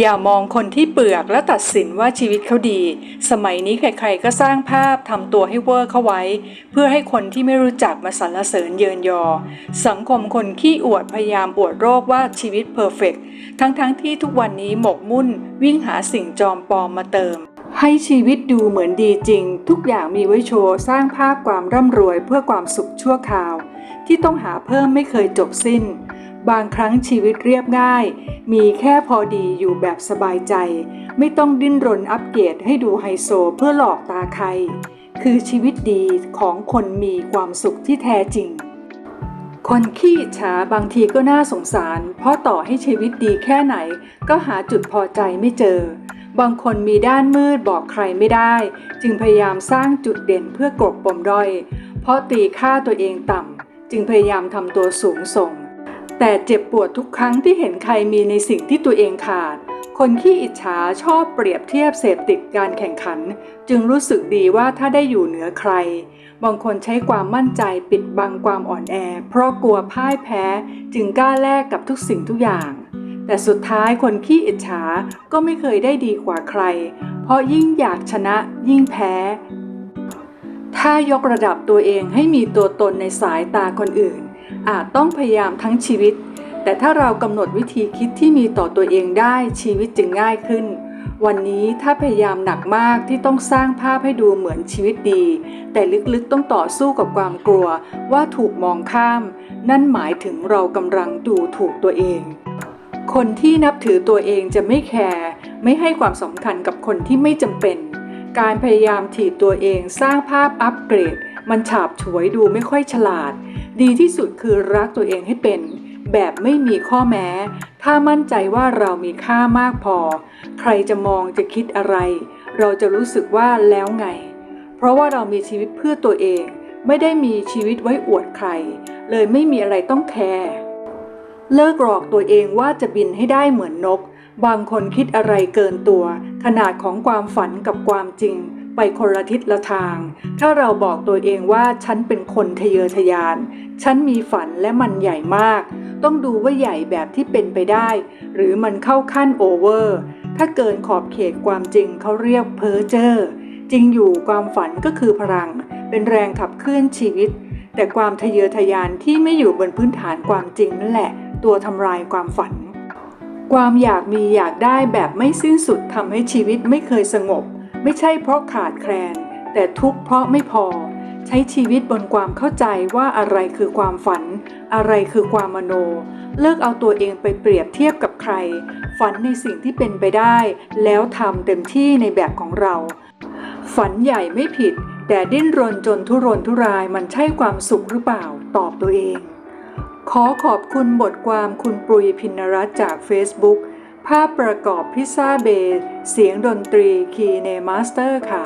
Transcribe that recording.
อย่ามองคนที่เปลือกแล้วตัดสินว่าชีวิตเขาดี สมัยนี้ใครๆก็สร้างภาพทำตัวให้เวอร์เข้าไว้ เพื่อให้คนที่ไม่รู้จักมาสรรเสริญเยินยอ สังคมคนขี้อวดพยายามอวดโรคว่าชีวิตเพอร์เฟกต์ทั้งๆทที่ทุกวันนี้หมกมุ่นวิ่งหาสิ่งจอมปลอมมาเติม ให้ชีวิตดูเหมือนดีจริง ทุกอย่างมีไว้โชว์สร้างภาพความร่ำรวยเพื่อความสุขชั่วคราว ที่ต้องหาเพิ่มไม่เคยจบสิ้น บางครั้งชีวิตเรียบง่าย มีแค่พอดีอยู่แบบสบายใจ ไม่ต้องดิ้นรนอัปเกรดให้ดูไฮโซเพื่อหลอกตาใคร คือชีวิตดีของคนมีความสุขที่แท้จริง คนขี้อิจฉาบางทีก็น่าสงสาร เพราะต่อให้ชีวิตดีแค่ไหน ก็หาจุดพอใจไม่เจอบางคนมีด้านมืดบอกใครไม่ได้ จึงพยายามสร้างจุดเด่นเพื่อกลบปมด้อย เพราะตีค่าตัวเองต่ำ จึงพยายามทำตัวสูงส่ง แต่เจ็บปวดทุกครั้งที่เห็นใครมีในสิ่งที่ตัวเองขาด คนขี้อิจฉาชอบเปรียบเทียบเสพติดการแข่งขัน จึงรู้สึกดีว่าถ้าได้อยู่เหนือใคร บางคนใช้ความมั่นใจปิดบังความอ่อนแอ เพราะกลัวพ่ายแพ้จึงกล้าแลกกับทุกสิ่งทุกอย่าง แต่สุดท้ายคนขี้อิจฉาก็ไม่เคยได้ดีกว่าใคร เพราะยิ่งอยากชนะยิ่งแพ้ถ้ายกระดับตัวเองให้มีตัวตนในสายตาคนอื่น อาจต้องพยายามทั้งชีวิต แต่ถ้าเรากำหนดวิธีคิดที่มีต่อตัวเองได้ชีวิตจึงง่ายขึ้น วันนี้ถ้าพยายามหนักมากที่ต้องสร้างภาพให้ดูเหมือนชีวิตดี แต่ลึกๆต้องต่อสู้กับความกลัวว่าถูกมองข้าม นั่นหมายถึงเรากำลังดูถูกตัวเองคนที่นับถือตัวเองจะไม่แคร์ไม่ให้ความสำคัญกับคนที่ไม่จำเป็น การพยายามถีบตัวเองสร้างภาพอัปเกรด มันฉาบฉวยดูไม่ค่อยฉลาด ดีที่สุดคือรักตัวเองให้เป็น แบบไม่มีข้อแม้ ถ้ามั่นใจว่าเรามีค่ามากพอ ใครจะมองจะคิดอะไร เราจะรู้สึกว่าแล้วไง เพราะว่าเรามีชีวิตเพื่อตัวเอง ไม่ได้มีชีวิตไว้อวดใคร เลยไม่มีอะไรต้องแคร์เลิกหลอกตัวเองว่าจะบินให้ได้เหมือนนก บางคนคิดอะไรเกินตัว ขนาดของความฝันกับความจริง ไปคนละทิศละทาง ถ้าเราบอกตัวเองว่าฉันเป็นคนทะเยอทะยาน ฉันมีฝันและมันใหญ่มาก ต้องดูว่าใหญ่แบบที่เป็นไปได้ หรือมันเข้าขั้นโอเวอร์ ถ้าเกินขอบเขตความจริงเขาเรียกเพ้อเจ้อ จริงอยู่ความฝันก็คือพลัง เป็นแรงขับเคลื่อนชีวิต แต่ความทะเยอทะยานที่ไม่อยู่บนพื้นฐานความจริงนั่นแหละ ตัวทำลายความฝัน ความอยากมีอยากได้แบบไม่สิ้นสุดทำให้ชีวิตไม่เคยสงบ ไม่ใช่เพราะขาดแคลน แต่ทุกข์เพราะไม่พอ ใช้ชีวิตบนความเข้าใจว่าอะไรคือความฝัน อะไรคือความมโน เลิกเอาตัวเองไปเปรียบเทียบกับใคร ฝันในสิ่งที่เป็นไปได้ แล้วทำเต็มที่ในแบบของเรา ฝันใหญ่ไม่ผิด แต่ดิ้นรนจนทุรนทุรายมันใช่ความสุขหรือเปล่า ตอบตัวเอง ขอขอบคุณบทความคุณปรุยพินรัตจาก Facebook ภาพประกอบพิซซ่าเบย์เสียงดนตรีคีเนมาสเตอร์ค่ะ